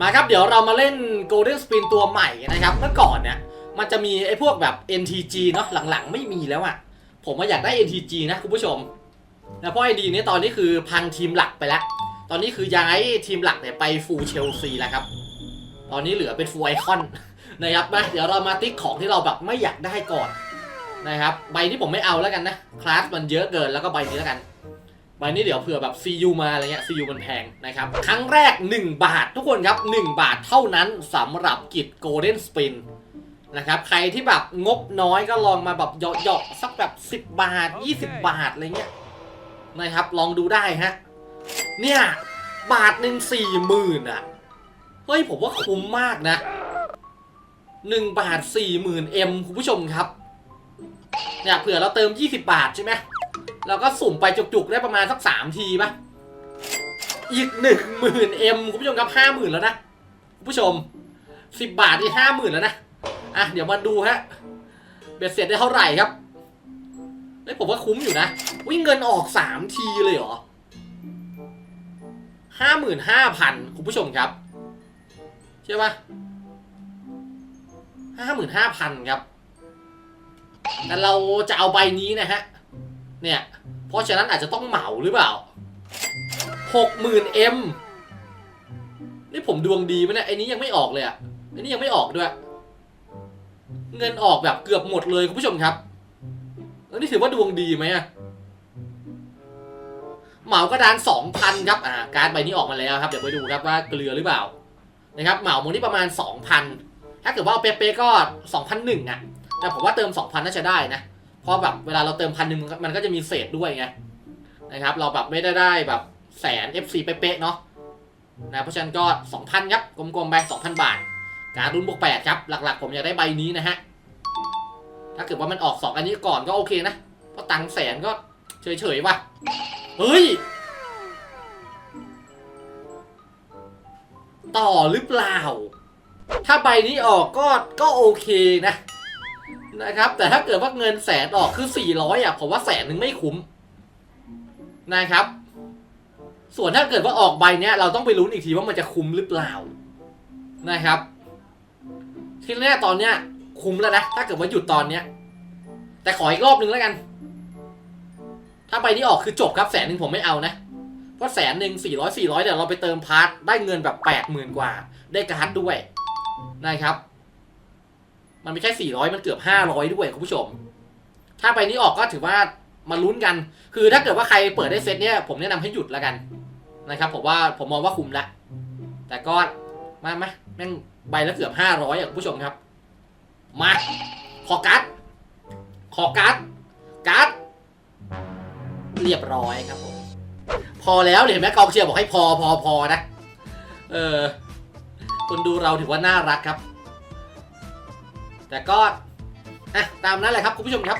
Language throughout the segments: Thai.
มาครับ เดี๋ยวเรามาเล่น Golden Spin ตัวใหม่นะครับ เมื่อก่อนเนี่ย มันจะมีไอ้พวกแบบ NTG เนาะหลังๆ ไม่มีแล้วอะ่ะ ผมมาอยากได้ NTG นะคุณผู้ชมนะเพราะไอดีนี้ตอนนี้คือพังทีมหลักไปแล้ว ตอนนี้คือย้ายทีมหลักเนี่ยไปฟูลเชลซีแล้วครับ ตอนนี้เหลือเป็นฟูลไอคอนนะครับมาเดี๋ยวเรามาติ๊กของที่เราแบบไม่อยากได้ก่อนนะครับ ใบที่ผมไม่เอาแล้วกันนะ คลาสมันเยอะเกินแล้วก็ใบนี้แล้วกัน ใบนี้เดี๋ยวเผื่อแบบ CU มาอะไรเงี้ย CU มันแพงนะครับ ครั้งแรก 1 บาททุกคนครับ 1 บาทเท่านั้นสำหรับกิจ Golden Spin นะครับ ใครที่แบบงบน้อยก็ลองมาแบบเหยาะๆสักแบบ 10 บาท 20 บาทอะไรเงี้ยนะครับ ลองดูได้ฮะ เนี่ย บาทหนึ่งสี่หมื่นอะ เฮ้ย ผมว่าคุ้มมากนะหนึ่งบาทสี่หมื่นเอ็มคุณผู้ชมครับ เนี่ยเผื่อเราเติม 20 บาทใช่ไหม เราก็สุ่มไปจุกๆได้ประมาณสักสามทีปะอีกหนึ่งหมื่นเอ็มคุณผู้ชมครับห้าหมื่นแล้วนะคุณผู้ชมสิบบาทนี่ห้าหมื่นแล้วนะอะเดี๋ยวมาดูฮะเบ็ดเสร็จได้เท่าไหร่ครับเฮ้ยผมว่าคุ้มอยู่นะวิ่งเงินออกสามทีเลยเหรอห้าหมื่นห้าพันคุณผู้ชมครับใช่ปะห้าหมื่นห้าพันครับ แต่เราจะเอาใบนี้นะฮะ เนี่ย เพราะฉะนั้นอาจจะต้องเหมาหรือเปล่าหกหมื่นเอ็มนี่ผมดวงดีไหมเนี่ยไอ้นี้ยังไม่ออกเลยอะไอ้นี้ยังไม่ออกด้วย เงินออกแบบเกือบหมดเลยคุณผู้ชมครับแล้วนี่ถือว่าดวงดีไหมอะเหมากระดานสองพันครับอ่าการดใบนี้ออกมาแล้วครับเดี๋ยวไปดูครับว่าเกลือหรือเปล่านะครับเหมาโมนี่ประมาณสองพันถ้าเกิดว่าเอาเป๊ะๆก็สองพันหนึ่งอะแต่ผมว่าเติมสองพันน่าจะได้นะ เพราะแบบเวลาเราเติมพันหนึ่งมันก็จะมีเศษด้วยไงนะครับ เราแบบไม่ได้ได้แบบแสน FC เป๊ะๆเนาะนะเพราะฉะนั้นก็ 2,000ครับกลมๆไป 2,000 บาท การรุ่นบวก8ครับ หลักๆ ผมอยากได้ใบนี้นะฮะ ถ้าเกิดว่ามันออก 2 อันนี้ก่อนก็โอเคนะ เพราะตังแสนก็เฉยๆว่ะ เฮ้ย ต่อหรือเปล่า ถ้าใบนี้ออกก็ก็โอเคนะ นะครับ แต่ถ้าเกิดว่าเงินแสนออกคือ400อะผมว่าแสนหนึ่งไม่คุ้มนะครับ ส่วนถ้าเกิดว่าออกใบเนี้ยเราต้องไปลุ้นอีกทีว่ามันจะคุ้มหรือเปล่านะครับ ทีแรกตอนเนี้ย คุ้มแล้วนะถ้าเกิดว่าหยุดตอนเนี้ย แต่ขออีกรอบนึงแล้วกัน ถ้าใบนี้ออกคือจบครับแสนหนึ่งผมไม่เอานะเพราะแสนหนึ่งสี่ร้อยสี่ร้อยเดี๋ยวเราไปเติมพาร์ทได้เงินแบบแปดหมื่นกว่า ได้การ์ดด้วยนะครับ มันไม่ใช่ 400 มันเกือบ 500 ด้วยคุณผู้ชม ถ้าใบนี้ออกก็ถือว่ามาลุ้นกัน คือถ้าเกิดว่าใครเปิดได้เซตเนี้ยผมแนะนำให้หยุดแล้วกันนะครับผมว่าผมมองว่าคุ้มละ แต่ก็มาไหมแม่งใบละเกือบ 500อะคุณผู้ชมครับ มา ขอการ์ดขอการ์ดการ์ดเรียบร้อยครับผม พอแล้วเห็นไหมกองเชียร์บอกให้พอพอพอนะ เออคนดูเราถือว่าน่ารักครับ แต่ก็อะตามนั้นแหละครับคุณผู้ชมครับ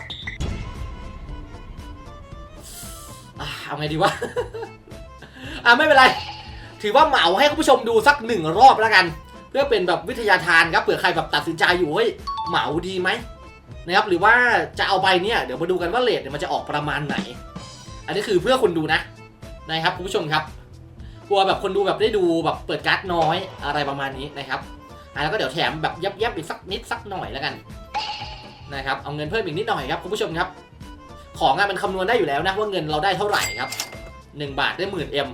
อเอาไงดีวะอะไม่เป็นไร ถือว่าเหมาให้คุณผู้ชมดูสักหนึ่งรอบแล้วกัน เพื่อเป็นแบบวิทยาทานครับเผื่อใครแบบตัดสินใจอยู่เฮ้ยเหมาดีไหมนะครับหรือว่าจะเอาใบเนี่ยเดี๋ยวมาดูกันว่าเลทเนี่ยมันจะออกประมาณไหน อันนี้คือเพื่อคนดูนะนะครับคุณผู้ชมครับกลัวแบบคนดูแบบได้ดูแบบเปิดการ์ดน้อยอะไรประมาณนี้นะครับ อะแล้วก็เดี๋ยวแถมแบบยับยับๆอีกสักนิดสักหน่อยแล้วกันนะครับเอาเงินเพิ่มอีกนิดหน่อยครับคุณผู้ชมครับ ของอะมันคำนวณได้อยู่แล้วนะว่าเงินเราได้เท่าไหร่ครับ 1 บาทได้หมื่นเอ็ม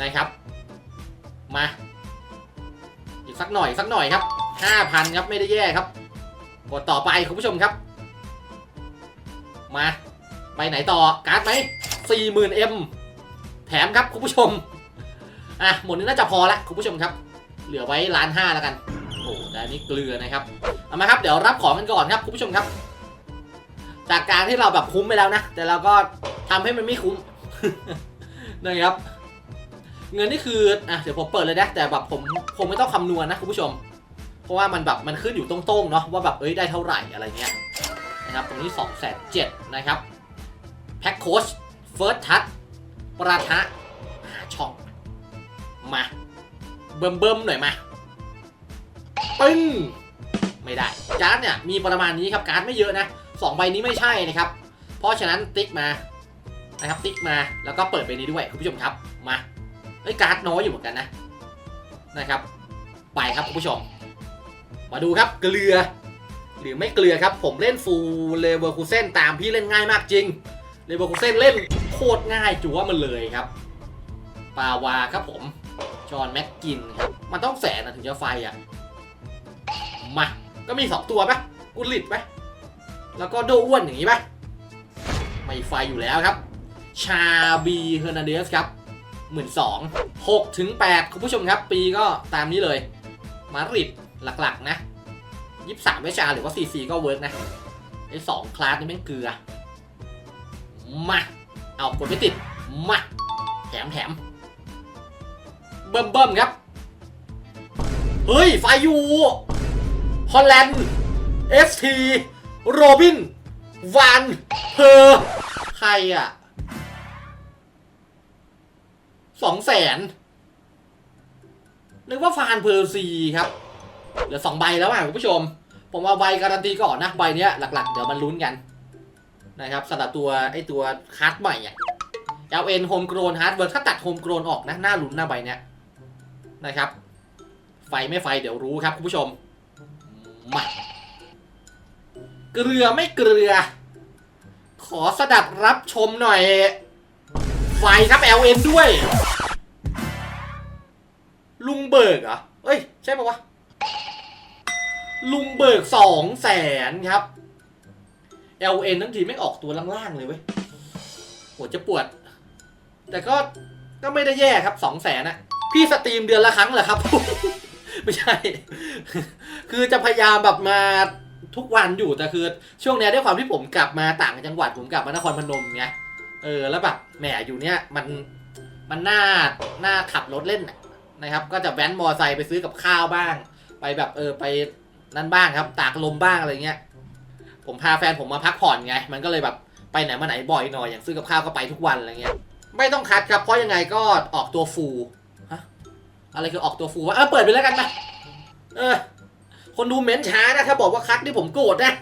นะครับมาอีกสักหน่อยสักหน่อยครับ5,000ครับไม่ได้แย่ครับกดต่อไปคุณผู้ชมครับ มาไปไหนต่อการ์ดไหม40,000เอ็มแถมครับคุณผู้ชมอะหมดนี้น่าจะพอละคุณผู้ชมครับ เหลือไว้ล้านห้าแล้วกัน โอ้แต่นี้เกลือนะครับ เอามาครับ เดี๋ยวรับของกันก่อนครับคุณผู้ชมครับ จากการที่เราแบบคุ้มไปแล้วนะ แต่เราก็ทำให้มันไม่คุ้มนะครับ เงินนี่คือ อะ เดี๋ยวผมเปิดเลยนะ แต่แบบผมคงไม่ต้องคำนวณนะคุณผู้ชม เพราะว่ามันแบบมันขึ้นอยู่ตรงๆเนาะว่าแบบเอ้ยได้เท่าไหร่อะไรเงี้ยนะครับ ตรงนี้2องแสนเจ็ดนะครับแพ็คโค้ชเฟิร์สทัชประทะหาช่อง มา เบิ่มเบิ่มๆหน่อยมา ปึ้งไม่ได้ การ์ดเนี่ยมีประมาณนี้ครับการ์ดไม่เยอะนะสองใบนี้ไม่ใช่นะครับ เพราะฉะนั้นติ๊กมานะครับติ๊กมาแล้วก็เปิดใบนี้ด้วยคุณผู้ชมครับมาเอ้ยการ์ดน้อยอยู่เหมือนกันนะนะครับ ไปครับคุณผู้ชม มาดูครับเกลือ หรือไม่เกลือครับ ผมเล่นฟูลเลเวอร์คูเซนตามพี่เล่นง่ายมากจริงเลเวอร์คูเซนเล่นโคตรง่ายจัวมันเลยครับปาวาครับผม จอห์นแม็กกินครับ มันต้องแสนนะถึงจะไฟอะ มา ก็มี 2 ตัวปะกุลิตปะแล้วก็โดอ้วนอย่างนี้ปะไม่ไฟอยู่แล้วครับ ชาบีเฮอร์นันเดสครับหมื่นสองหกถึงแปดคุณผู้ชมครับ ปีก็ตามนี้เลย มาริดหลักๆนะยี่สามเวชาหรือว่าซีซีก็เวิร์กนะไอ้สองคลาสนี่แม่งเกลือ มา เอากดไม่ติด มา แถมแถมเบิ่มเบิ่มครับ เฮ้ย ไฟอยู่ อลแลนด์เอสทีโรบินวานเพอร์ใครอะสองแสนนึกว่าฟานเพอร์ซีครับเหลือสองใบแล้วอะคุณผู้ชม ผมเอาใบการันตีก่อนนะ ใบเนี้ยหลักๆ เดี๋ยวมันลุ้นกัน นะครับสำหรับตัวไอตัวคัสใหม่อะ LN Homegrown Hardware ถ้าตัด Homegrown ออกนะ หน่าลุ้นหน้าใบเนี้ยนะครับ ไฟไม่ไฟเดี๋ยวรู้ครับคุณผู้ชม มาเกลือไม่เกลือ ขอสดับรับชมหน่อย ไฟครับ LN ด้วย ลุงเบิกเหรอ เอ้ย ใช่ปะวะ ลุงเบิกสองแสนครับ LN ทั้งทีไม่ออกตัวล่างๆเลยเว้ยหัวจะปวด แต่ก็ก็ไม่ได้แย่ครับสองแสนอะพี่สตรีมเดือนละครั้งเหรอครับ ไม่ใช่ คือจะพยายามแบบมาทุกวันอยู่แต่คือช่วงเนี้ยด้วยความที่ผมกลับมาต่างจังหวัดผมกลับมานครพนมไงเออแล้วแบบแหมอยู่เนี้ยมันมันน่าน่าขับรถเล่นนะครับ ก็จะแว้นมอไซค์ไปซื้อกับข้าวบ้าง ไปแบบเออไปนั่นบ้างครับ ตากลมบ้างอะไรเงี้ยผมพาแฟนผมมาพักผ่อนไง มันก็เลยแบบไปไหนมาไหนบ่อยหน่อยอย่างซื้อกับข้าวก็ไปทุกวันอะไรเงี้ย ไม่ต้องคัดครับเพราะยังไงก็ออกตัวฟูล อะไรคือออกตัวฟูวะเออเปิดไปแล้วกันนะเออคนดูเม้นช้านะถ้าบอกว่าคัดนี่ผมโกรธนะ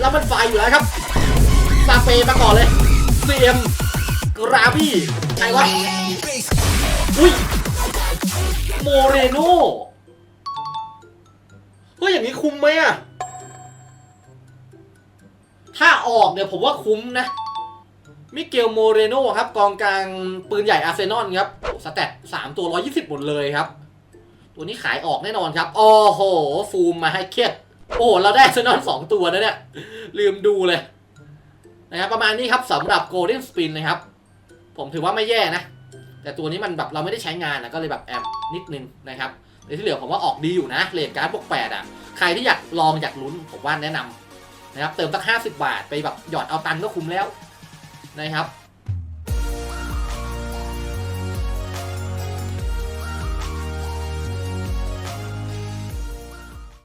แล้วมันไฟอยู่แล้วครับซาเปมาก่อนเลย CM กราบี้ใครวะอุ้ยโมเรโนเฮ้ยอย่างนี้คุ้มไหมอะถ้าออกเนี่ยผมว่าคุ้มนะ มิเกลโมเรโนครับกองกลางปืนใหญ่อาร์เซนอลครับสแตทสามตัวร้อยี่สิบหมดเลยครับ ตัวนี้ขายออกแน่นอนครับโอ้โห ฟูมมาให้เครียดโอ้เราได้อาร์เซนอลสองตัวนะเนี่ย ลืมดูเลยนะครับประมาณนี้ครับสำหรับ Golden Spin นนะครับ ผมถือว่าไม่แย่นะ แต่ตัวนี้มันแบบเราไม่ได้ใช้งานนะก็เลยแบบแอบนิดนึงนะครับในที่เหลือผมว่าออกดีอยู่นะเลทการ์ดพวกแปดอะใครที่อยากลองอยากลุ้นผมว่าแนะนำนะครับเติมสักห้าสิบาทไปแบบหยอดเอาตังก็คุ้มแล้ว นะครับ